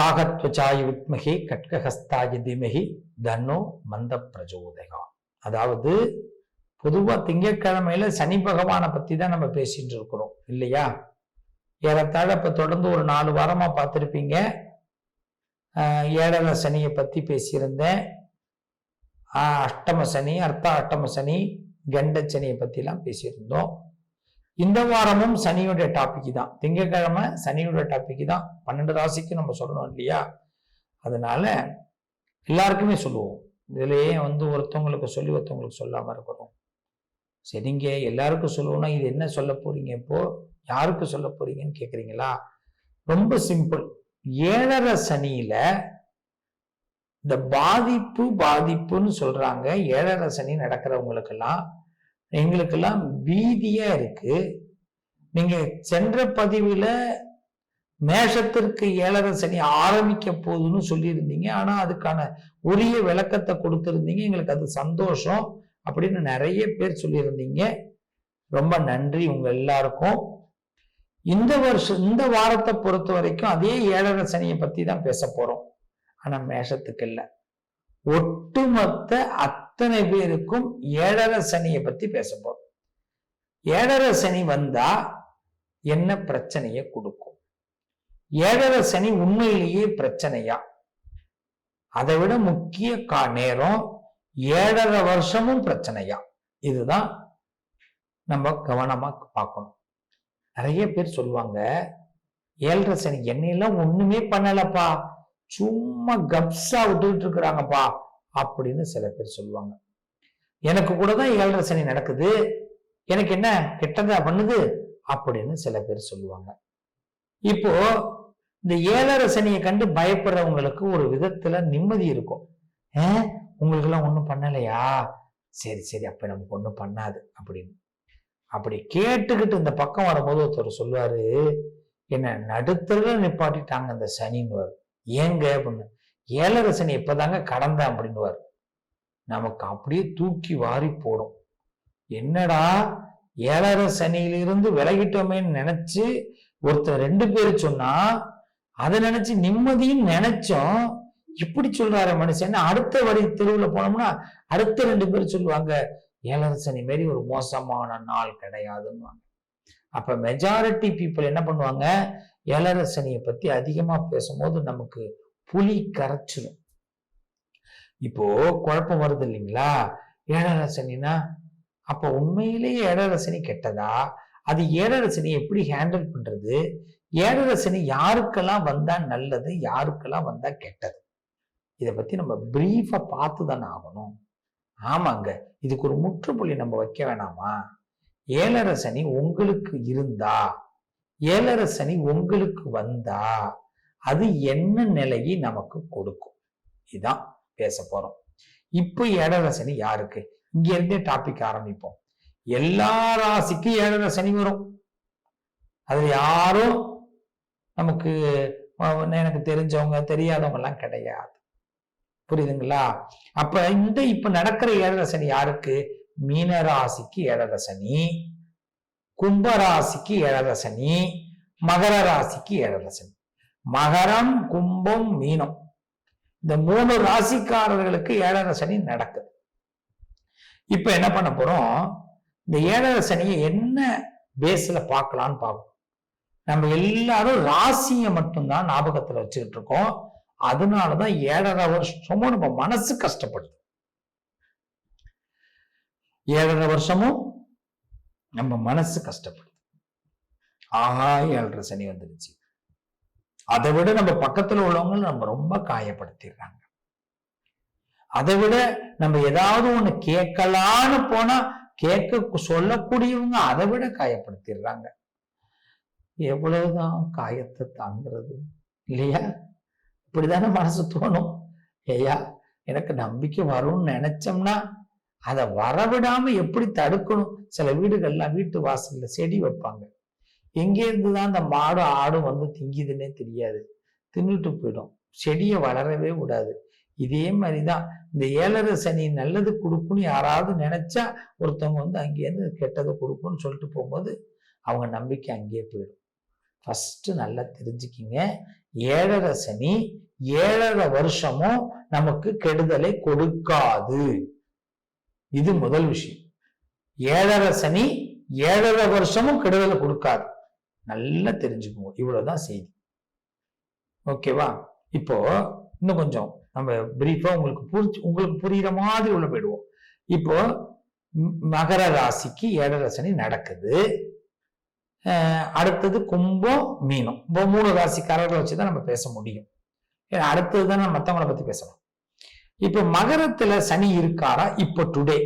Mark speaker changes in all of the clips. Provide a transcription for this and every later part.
Speaker 1: காகத்வச்சாய வித்மகி கட்கஹஸ்தாய திமகி தன்னோ மந்த பிரஜோதகா அதாவது பொதுவாக திங்கட்கிழமையில சனி பகவானை பத்தி தான் நம்ம பேசிட்டு இருக்கிறோம் இல்லையா? ஏறத்தாழ இப்ப தொடர்ந்து ஒரு நாலு வாரமா பார்த்துருப்பீங்க. ஆஹ் ஏழரை சனியை பத்தி பேசியிருந்தேன். அஷ்டம சனி அர்த்த அஷ்டம சனி கண்ட சனியை பத்தி எல்லாம் பேசியிருந்தோம். இந்த வாரமும் சனியோட டாபிக் தான். திங்கக்கிழமை சனியோட டாபிக் தான். பன்னெண்டு ராசிக்கு நம்ம சொல்லணும் இல்லையா? அதனால எல்லாருக்குமே சொல்லுவோம். இதுலயே வந்து ஒருத்தவங்களுக்கு சொல்லி ஒருத்தவங்களுக்கு சொல்லாம இருக்கிறோம் சரிங்க எல்லாருக்கும் சொல்லுவோம்னா இது என்ன சொல்ல போறீங்க இப்போ? யாருக்கு சொல்ல போறீங்கன்னு கேக்குறீங்களா? ரொம்ப சிம்பிள் ஏழரை சனியில இந்த பாதிப்பு பாதிப்புன்னு சொல்றாங்க. ஏழரை சனி நடக்கிறவங்களுக்கெல்லாம் எங்களுக்கெல்லாம் பீதியா இருக்கு. நீங்க சென்ற பதிவுல மேஷத்திற்கு ஏழரை சனி ஆரம்பிக்க போகுதுன்னு சொல்லியிருந்தீங்க. ஆனா அதுக்கான உரிய விளக்கத்தை கொடுத்துருந்தீங்க. எங்களுக்கு அது சந்தோஷம் அப்படின்னு நிறைய பேர் சொல்லியிருந்தீங்க. ரொம்ப நன்றி உங்க எல்லாருக்கும். இந்த வருஷம் இந்த வாரத்தை பொறுத்த வரைக்கும் அதே ஏழரை சனியை பத்தி தான் பேச போறோம். ஆனா மேஷத்துக்கு இல்லை. ஒட்டுமொத்த அத்தனை பேருக்கும் ஏழரை சனியை பத்தி பேச போறோம் ஏழரை சனி வந்தா என்ன பிரச்சனையை கொடுக்கும்? ஏழரை சனி உண்மையிலேயே பிரச்சனையா? அதை விட முக்கிய கா நேரம் ஏழரை வருஷமும் பிரச்சனையா? இதுதான் நம்ம கவனமா பார்க்கணும். நிறைய பேர் சொல்லுவாங்க ஏழரை சனி என்னையெல்லாம் ஒண்ணுமே பண்ணலப்பா. சும்மா கப்ஸா விட்டுட்டு இருக்கிறாங்கப்பா. அப்படின்னு சில பேர் சொல்லுவாங்க. எனக்கு கூட தான் ஏழரை சனி நடக்குது. எனக்கு என்ன கெட்டதா பண்ணுது? அப்படின்னு சில பேர் சொல்லுவாங்க. இப்போ இந்த ஏழரை சனியை கண்டு பயப்படுறவங்களுக்கு ஒரு விதத்துல நிம்மதி இருக்கும். ஏன் உங்களுக்கு எல்லாம் பண்ணலையா? சரி சரி அப்ப நமக்கு ஒன்றும் பண்ணாது. அப்படின்னு. அப்படி கேட்டுக்கிட்டு இந்த பக்கம் வரும்போது ஒருத்தர் சொல்லுவாரு என்ன நடுத்தர நிப்பாட்டிட்டாங்க அந்த சனின்னு. ஏங்க அப்படின்னு. ஏழரை சனி இப்பதாங்க கடந்தான் அப்படின்னுவார். நமக்கு அப்படியே தூக்கி வாரி போடும். என்னடா ஏழரை சனியிலிருந்து விலகிட்டோமேன்னு நினைச்சு ஒருத்தர் ரெண்டு பேர் சொன்னா அதை நினைச்சு நிம்மதியும் நினைச்சோம். இப்படி சொல்றாரு மனுஷன். அடுத்த வழி தெருவில் போனோம்னா அடுத்த ரெண்டு பேர் சொல்லுவாங்க ஏழரை சனி மாரி ஒரு மோசமான நாள் கிடையாதுன்னு அப்ப மெஜாரிட்டி பீப்புள் என்ன பண்ணுவாங்க ஏழரை சனியை பத்தி அதிகமா பேசும்போது நமக்கு புலி கரைச்சிடும் இப்போ குழப்பம் வருது இல்லைங்களா? ஏழரை அப்ப உண்மையிலேயே ஏழரசனி கெட்டதா? அது ஏழரசனி எப்படி ஹேண்டில் பண்றது? ஏழரசனி யாருக்கெல்லாம் வந்தா நல்லது யாருக்கெல்லாம் வந்தா கெட்டது? இதை பத்தி நம்ம பிரீஃபா பார்த்து தானே ஆகணும். ஆமாங்க இதுக்கு ஒரு முற்றுப்புள்ளி நம்ம வைக்க வேணாமா? ஏழரசனி உங்களுக்கு இருந்தா ஏழரசனி உங்களுக்கு வந்தா அது என்ன நிலையை நமக்கு கொடுக்கும்? இதான் பேச போறோம். இப்போ ஏழரை சனி யாருக்கு? இங்க இருந்தே டாபிக் ஆரம்பிப்போம். எல்லா ராசிக்கும் ஏழரை சனி வரும். அது யாரும் நமக்கு எனக்கு தெரிஞ்சவங்க தெரியாதவங்க எல்லாம் கிடையாது. புரியுதுங்களா? அப்ப இந்த இப்ப நடக்கிற ஏழரை சனி யாருக்கு? மீன ராசிக்கு ஏழரை சனி கும்ப ராசிக்கு ஏழரை சனி மகர ராசிக்கு ஏழரை சனி. மகரம் கும்பம் மீனம். இந்த மூணு ராசிக்காரர்களுக்கு ஏழரை சனி நடக்குது. இப்ப என்ன பண்ண போறோம்? இந்த ஏழரை சனியை என்ன பேஸ்ல பார்க்கலாம்னு பார்ப்போம் நம்ம எல்லாரும் ராசியை மட்டும்தான் ஞாபகத்துல வச்சுக்கிட்டு இருக்கோம். அதனாலதான் ஏழரை வருஷமும் நம்ம மனசு கஷ்டப்படுது. ஏழரை வருஷமும் நம்ம மனசு கஷ்டப்படுது. ஆஹா ஏழரை சனி வந்துருச்சு. அதை விட நம்ம பக்கத்துல உள்ளவங்க நம்ம ரொம்ப காயப்படுத்திடுறாங்க. அதை விட நம்ம ஏதாவது ஒண்ணு கேட்கலான்னு போனா கேட்க சொல்லக்கூடியவங்க அதை விட காயப்படுத்திடுறாங்க. எவ்வளவுதான் காயத்தை தாங்கிறது? இல்லையா? இப்படிதானே மனசு தோணும். ஐயா எனக்கு நம்பிக்கை வரும்னு நினைச்சோம்னா அதை வரவிடாம எப்படி தடுக்கணும்? சில வீடுகள்லாம் வீட்டு வாசல்ல செடி வைப்பாங்க. எங்கே இருந்துதான் அந்த மாடு ஆடும் வந்து திங்கிதுன்னே தெரியாது. தின்னுட்டு போயிடும். செடியை வளரவே விடாது. இதே மாதிரிதான். இந்த ஏழரை சனி நல்லது கொடுக்குன்னு யாராவது நினைச்சா ஒருத்தவங்க வந்து அங்கேருந்து கெட்டதை கொடுக்குன்னு சொல்லிட்டு போகும்போது அவங்க நம்பிக்கை அங்கேயே போயிடும். ஃபஸ்ட்டு நல்லா தெரிஞ்சுக்கிங்க. ஏழரை சனி ஏழரை வருஷமும் நமக்கு கெடுதலை கொடுக்காது. இது முதல் விஷயம். ஏழரை சனி ஏழரை வருஷமும் கெடுதலை கொடுக்காது. நல்லா தெரிஞ்சுக்குவோம் இவ்வளவுதான் செய்தி. ஓகேவா? இப்போ இன்னும் கொஞ்சம் நம்ம பிரீஃபா உங்களுக்கு புரிச்சு உங்களுக்கு புரியுற மாதிரி உள்ள போயிடுவோம். இப்போ மகர ராசிக்கு ஏழரை சனி நடக்குது. அடுத்தது கும்பம் மீனம். இப்போ மூணு ராசிக்காரர்களை வச்சு தான் நம்ம பேச முடியும். ஏன்னா அடுத்தது தான் நம்ம மற்றவங்களை பத்தி பேசணும். இப்போ மகரத்துல சனி இருக்காரா? இப்போ டுடே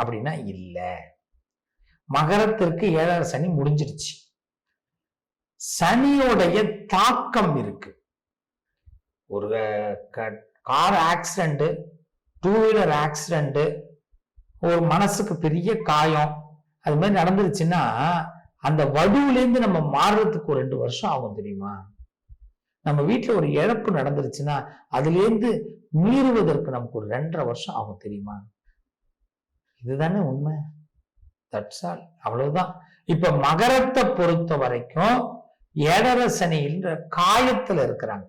Speaker 1: அப்படின்னா இல்ல. மகரத்திற்கு ஏழரை சனி முடிஞ்சிருச்சு. சனியோடைய தாக்கம் இருக்கு. ஒரு car accident two wheeler accident ஒரு மனசுக்கு பெரிய காயம் அது மாதிரி நடந்துருச்சுன்னா அந்த வடுவுலேருந்து நம்ம மாறுறதுக்கு ஒரு ரெண்டு வருஷம் ஆகும் தெரியுமா? நம்ம வீட்டில் ஒரு இழப்பு நடந்துருச்சுன்னா அதுலேருந்து மீறுவதற்கு நமக்கு ஒரு ரெண்டரை வருஷம் ஆகும் தெரியுமா? இதுதானே உண்மை. தட்ஸ் ஆல் அவ்வளவுதான். இப்ப மகரத்தை பொறுத்த வரைக்கும் ஏழரை சனின்ற காயத்துல இருக்கிறாங்க.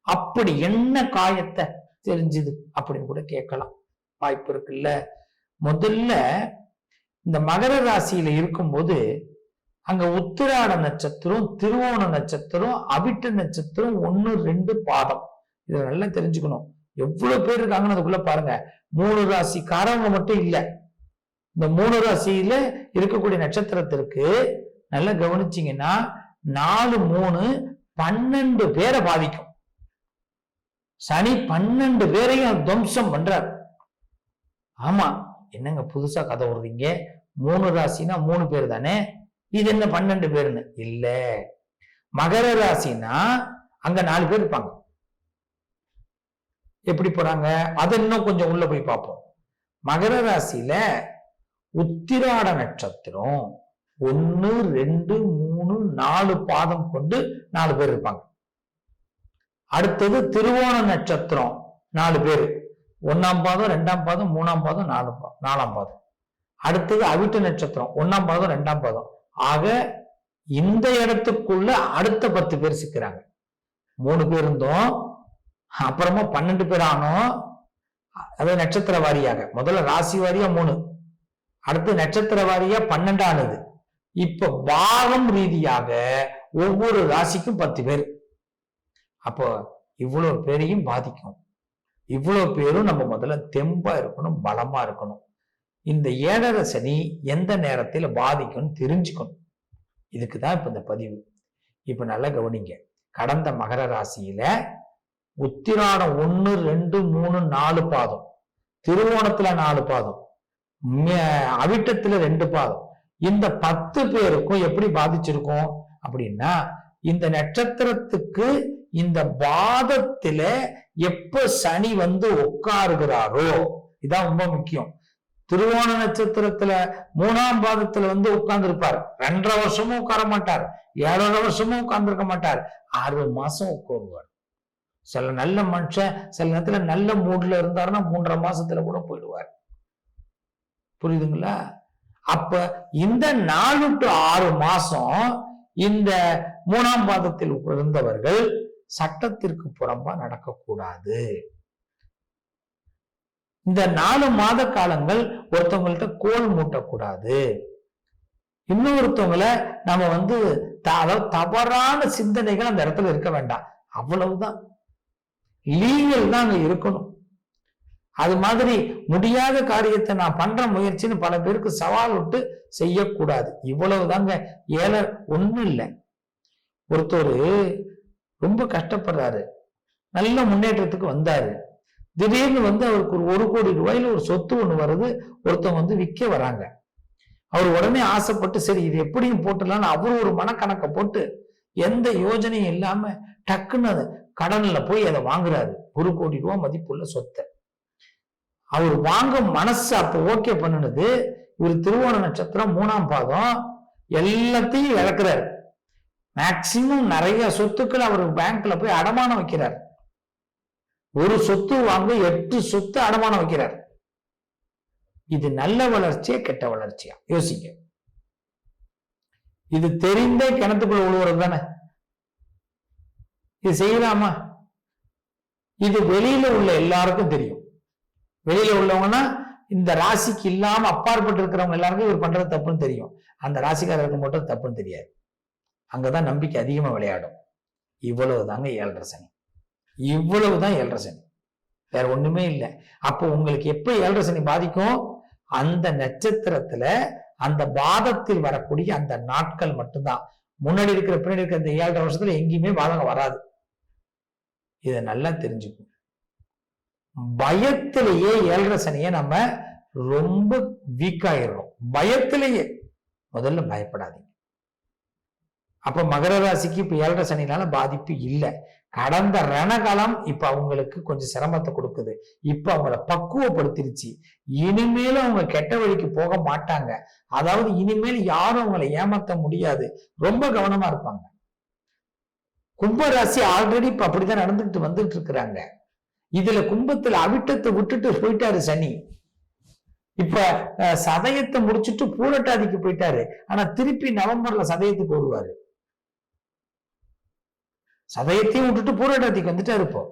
Speaker 1: அப்படி என்ன காயத்தை தெரிஞ்சுது அப்படின்னு கூட கேட்கலாம். வாய்ப்பு இருக்குல்ல? முதல்ல இந்த மகர ராசியில இருக்கும்போது அங்க உத்திராட நட்சத்திரம் திருவோண நட்சத்திரம் அவிட்ட நட்சத்திரம் ஒண்ணு ரெண்டு பாதம். இதை நல்லா தெரிஞ்சுக்கணும். எவ்வளவு பேர் இருக்காங்கன்னு அதுக்குள்ள பாருங்க. மூணு ராசிக்காரவங்க மட்டும் இல்லை. இந்த மூணு ராசியில இருக்கக்கூடிய நட்சத்திரத்திற்கு நல்லா கவனிச்சீங்கன்னா நாலு மூணு பன்னெண்டு பேரை பாதிக்கும். சனி பன்னெண்டு பேரையும் துவம்சம் பண்றார். ஆமா என்னங்க புதுசா கதை விடுறீங்க மூணு ராசினா மூணு பேர் தானே? இது என்ன பன்னெண்டு பேருன்னு இல்ல. மகர ராசினா அங்க நாலு பேர் இருப்பாங்க. எப்படி போறாங்க? அதை இன்னும் கொஞ்சம் உள்ள போய் பார்ப்போம். மகர ராசியில உத்திராட நட்சத்திரம். ஒன்னு ரெண்டு மூணு நாலு பாதம் கொண்டு நாலு பேர் இருப்பாங்க. அடுத்தது திருவோண நட்சத்திரம் நாலு பேர். ஒன்னாம் பாதம் ரெண்டாம் பாதம் மூணாம் பாதம் நாலு பாதம் நாலாம் பாதம். அடுத்தது அவிட்ட நட்சத்திரம் ஒன்னாம் பாதம் ரெண்டாம் பாதம். ஆக இந்த இடத்துக்குள்ள அடுத்த பத்து பேர் சிக்கிறாங்க. மூணு பேர் இருந்தோம் அப்புறமா பன்னெண்டு பேர் ஆனோம். அதாவது நட்சத்திர வாரியாக முதல்ல ராசி வாரியா மூணு. அடுத்து நட்சத்திர வாரியா பன்னெண்டானது. இப்ப பாகம் ரீதியாக ஒவ்வொரு ராசிக்கும் பத்து பேர். அப்போ இவ்வளவு பேரையும் பாதிக்கும். இவ்வளவு பேரும் நம்ம முதல்ல தெம்பா இருக்கணும் பலமா இருக்கணும். இந்த ஏழரை சனி எந்த நேரத்தில் பாதிக்கும்னு தெரிஞ்சுக்கணும். இதுக்கு தான் இப்ப இந்த பதிவு. இப்ப நல்லா கவனிங்க. கடந்த மகர ராசியில உத்திராடம் ஒன்னு ரெண்டு மூணு நாலு பாதம். திருவோணத்துல நாலு பாதம். அவிட்டத்துல ரெண்டு பாதம். இந்த பத்து பேருக்கும் எப்படி பாதிச்சிருக்கும்? அப்படின்னா இந்த நட்சத்திரத்துக்கு இந்த பாதத்துல எப்ப சனி வந்து உட்காருகிறாரோ இதான் ரொம்ப முக்கியம். திருவோண நட்சத்திரத்துல மூணாம் பாதத்துல வந்து உட்கார்ந்து இருப்பார் ரெண்டரை வருஷமும் உட்கார மாட்டார். ஏழரை வருஷமும் உட்கார்ந்துருக்க மாட்டார். ஆறு மாசம் உட்காருவார். சில நல்ல மனுஷன் சில நேரத்துல நல்ல மூட்ல இருந்தாருன்னா மூன்றரை மாசத்துல கூட போயிடுவார். புரியுதுங்களா? அப்ப இந்த நாலு டு ஆறு மாசம் இந்த மூணாம் பாதத்தில் இருந்தவர்கள் சட்டத்திற்கு புறம்பா நடக்கக்கூடாது. இந்த நாலு மாத காலங்கள் ஒருத்தவங்கள்ட்ட கோல் மூட்டக்கூடாது. இன்னொருத்தவங்கள நம்ம வந்து அதாவது தவறான சிந்தனைகள் அந்த இடத்துல இருக்க வேண்டாம். அவ்வளவுதான். லீகல் தான் அங்க இருக்கணும். அது மாதிரி முடியாத காரியத்தை நான் பண்ற முயற்சின்னு பல பேருக்கு சவால் விட்டு செய்யக்கூடாது. இவ்வளவுதாங்க. ஏழை ஒண்ணும் இல்லை. ஒருத்தர் ரொம்ப கஷ்டப்படுறாரு. நல்ல முன்னேற்றத்துக்கு வந்தாரு. திடீர்னு வந்து அவருக்கு ஒரு ஒரு கோடி ரூபாயில ஒரு சொத்து ஒண்ணு வருது. ஒருத்தவங்க வந்து விற்க வராங்க. அவர் உடனே ஆசைப்பட்டு சரி இது எப்படியும் போட்டுடலாம்னு அவரு ஒரு மனக்கணக்கை போட்டு எந்த யோஜனையும் இல்லாம டக்குன்னு கடன்ல போய் அதை வாங்குறாரு. ஒரு கோடி ரூபாய் மதிப்புள்ள சொத்தை. அவர் வாங்க மனசு அப்ப ஓகே பண்ணுனது இவர் திருவோண நட்சத்திரம் மூணாம் பாதம் எல்லாத்தையும் இழக்கிறார். மேக்சிமம் நிறைய சொத்துக்கள் அவர் பேங்க்ல போய் அடமானம் வைக்கிறார். ஒரு சொத்து வாங்க எட்டு சொத்து அடமானம் வைக்கிறார். இது நல்ல வளர்ச்சியா கெட்ட வளர்ச்சியா? யோசிங்க. இது தெரிந்தே கிணத்துக்குள்ள உழுவுறது தானே? இது செய்யலாமா? இது வெளியில உள்ள எல்லாருக்கும் தெரியும். வெளியில உள்ளவங்கன்னா இந்த ராசிக்கு இல்லாம அப்பாற்பட்டு இருக்கிறவங்க எல்லாருக்கும் இவர் பண்றது தப்புன்னு தெரியும். அந்த ராசிக்காரருக்கு மட்டும் தப்புன்னு தெரியாது. அங்கதான் நம்பிக்கை அதிகமா விளையாடும். இவ்வளவு தாங்க ஏழரை சனி. இவ்வளவுதான் ஏழரை சனி. வேற ஒண்ணுமே இல்லை. அப்போ உங்களுக்கு எப்ப ஏழரை சனி பாதிக்கும்? அந்த நட்சத்திரத்துல அந்த பாதத்தில் வரக்கூடிய அந்த நாட்கள் மட்டும்தான். முன்னாடி இருக்கிற பின்னாடி இருக்கிற இந்த ஏழரை வருஷத்துல எங்கேயுமே பாதகம் வராது. இதை நல்லா தெரிஞ்சுக்கும் பயத்திலேயே ஏழரை சனியை நம்ம ரொம்ப வீக்காயிடுறோம் பயத்திலேயே. முதல்ல பயப்படாதீங்க. அப்ப மகர ராசிக்கு இப்ப ஏழரை சனினால பாதிப்பு இல்லை. கடந்த ரணகாலம் இப்ப அவங்களுக்கு கொஞ்சம் சிரமத்தை கொடுக்குது. இப்ப அவங்கள பக்குவப்படுத்திருச்சு. இனிமேலும் அவங்க கெட்ட வழிக்கு போக மாட்டாங்க. அதாவது இனிமேல் யாரும் அவங்களை ஏமாத்த முடியாது. ரொம்ப கவனமா இருப்பாங்க. கும்பராசி ஆல்ரெடி இப்ப அப்படிதான் நடந்துகிட்டு வந்துட்டு இருக்கிறாங்க. இதுல கும்பத்துல அவிட்டத்தை விட்டுட்டு போயிட்டாரு சனி. இப்ப அஹ், சதயத்தை முடிச்சுட்டு பூரட்டாதிக்கு போயிட்டாரு. ஆனா திருப்பி நவம்பர்ல சதயத்துக்கு வருவாரு. சதயத்தையும் விட்டுட்டு பூரட்டாதிக்கு வந்துட்டாரு இப்போ.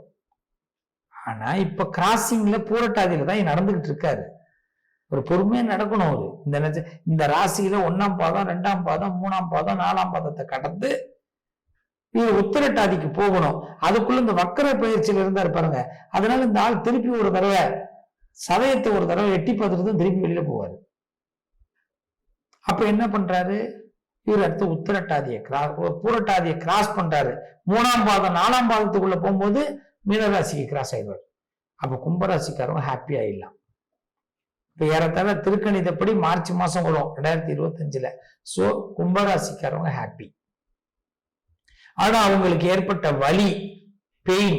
Speaker 1: ஆனா இப்ப கிராசிங்ல பூரட்டாதியில தான் நடந்துகிட்டு இருக்காரு. ஒரு பொறுமையா நடக்கணும் அவரு. இந்த இந்த ராசியில ஒண்ணாம் பாதம் ரெண்டாம் பாதம் மூணாம் பாதம் நாலாம் பாதத்தை கடந்து இவர் உத்திரட்டாதிக்கு போகணும். அதுக்குள்ள இந்த வக்கர பயிற்சியில இருந்தார் பாருங்க. அதனால இந்த ஆள் திருப்பி ஒரு தடவை சதயத்தை ஒரு தடவை எட்டி பார்த்துட்டு தான் திருப்பி வெளியில போவாரு. அப்ப என்ன பண்றாரு? இவர் அடுத்து உத்திரட்டாதியை கிராஸ் பூரட்டாதியை கிராஸ் பண்றாரு. மூணாம் பாதம் நாலாம் பாதத்துக்குள்ள போகும்போது மீனராசிக்கு கிராஸ் ஆயிடுவார். அப்ப கும்பராசிக்காரவங்க ஹாப்பி ஆயிடலாம். இப்ப ஏறத்தாழ திருக்கணிதப்படி மார்ச் மாசம் வரும் ரெண்டாயிரத்தி இருபத்தஞ்சுல. சோ கும்பராசிக்காரவங்க ஹாப்பி ஆனா அவங்களுக்கு ஏற்பட்ட வலி பெயின்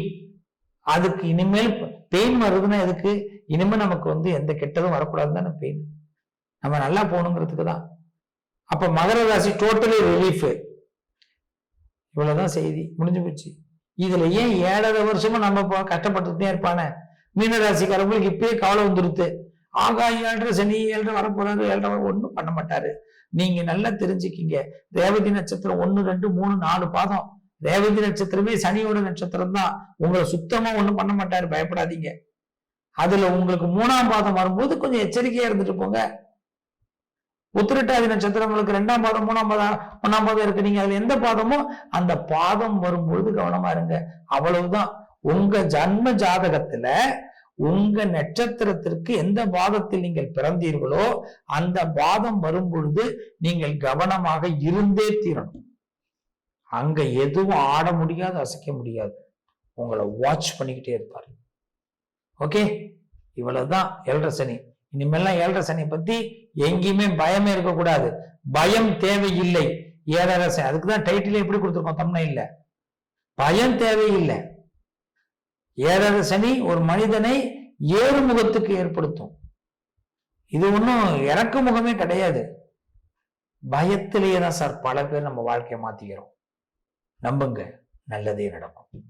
Speaker 1: அதுக்கு இனிமேல் பெயின் வருதுன்னா எதுக்கு? இனிமே நமக்கு வந்து எந்த கெட்டதும் வரக்கூடாதுன்னு தானே பெயின் நம்ம நல்லா போகணுங்கிறதுக்கு தான். அப்ப மகர ராசி டோட்டலி ரிலீஃப் இவ்வளவுதான் செய்தி. முடிஞ்சு போச்சு. இதுல ஏன் ஏழரை வருஷமா நம்ம கஷ்டப்பட்டுட்டே இருப்பானே? மீனராசிக்காரங்களுக்கு இப்பயே கவலை வந்துருது. ஆகா ஏழரை சனி ஏழரை வரப்போறாரு ஏழரை ஒண்ணும் பண்ண மாட்டாரு. நீங்க நல்லா தெரிஞ்சுக்கிங்க. ரேவதி நட்சத்திரம் ஒண்ணு ரெண்டு மூணு நாலு பாதம். ரேவதி நட்சத்திரமே சனியோட நட்சத்திரம் தான். உங்களை சுத்தமா ஒண்ணும் பண்ண மாட்டாரு. பயப்படாதீங்க. அதுல உங்களுக்கு மூணாம் பாதம் வரும்போது கொஞ்சம் எச்சரிக்கையா இருந்துட்டு போங்க. உத்திரட்டாதி நட்சத்திரம் உங்களுக்கு ரெண்டாம் பாதம் மூணாம் பாதம் ஒன்னாம் பாதம் இருக்கு. நீங்க அதுல எந்த பாதமோ அந்த பாதம் வரும்பொழுது கவனமா இருங்க. அவ்வளவுதான். உங்க ஜன்ம ஜாதகத்துல உங்க நட்சத்திரத்திற்கு எந்த பாதத்தில் நீங்கள் பிறந்தீர்களோ அந்த பாதம் வரும் பொழுது நீங்கள் கவனமாக இருந்தே தீரணும். அங்க எதுவும் ஆட முடியாது அசைக்க முடியாது. உங்களை வாட்ச் பண்ணிக்கிட்டே இருப்பார். ஓகே இவ்வளவுதான் ஏழரை சனி. இனிமேல்லாம் ஏழரை சனி பத்தி எங்கேயுமே பயமே இருக்கக்கூடாது. பயம் தேவையில்லை. ஏழரை சனி. அதுக்கு தான் டைட்டில் எப்படி கொடுத்துருக்கோம் தம்னை இல்லை பயம் தேவையில்லை. ஏழரை சனி ஒரு மனிதனை ஏறுமுகத்துக்கு ஏற்படுத்தும். இது ஒன்றும் இறக்கு முகமே கிடையாது. பயத்திலேயே தான் சார் பல பேர் நம்ம வாழ்க்கையை மாத்திக்கிறோம். நம்புங்க நல்லதே நடக்கும்.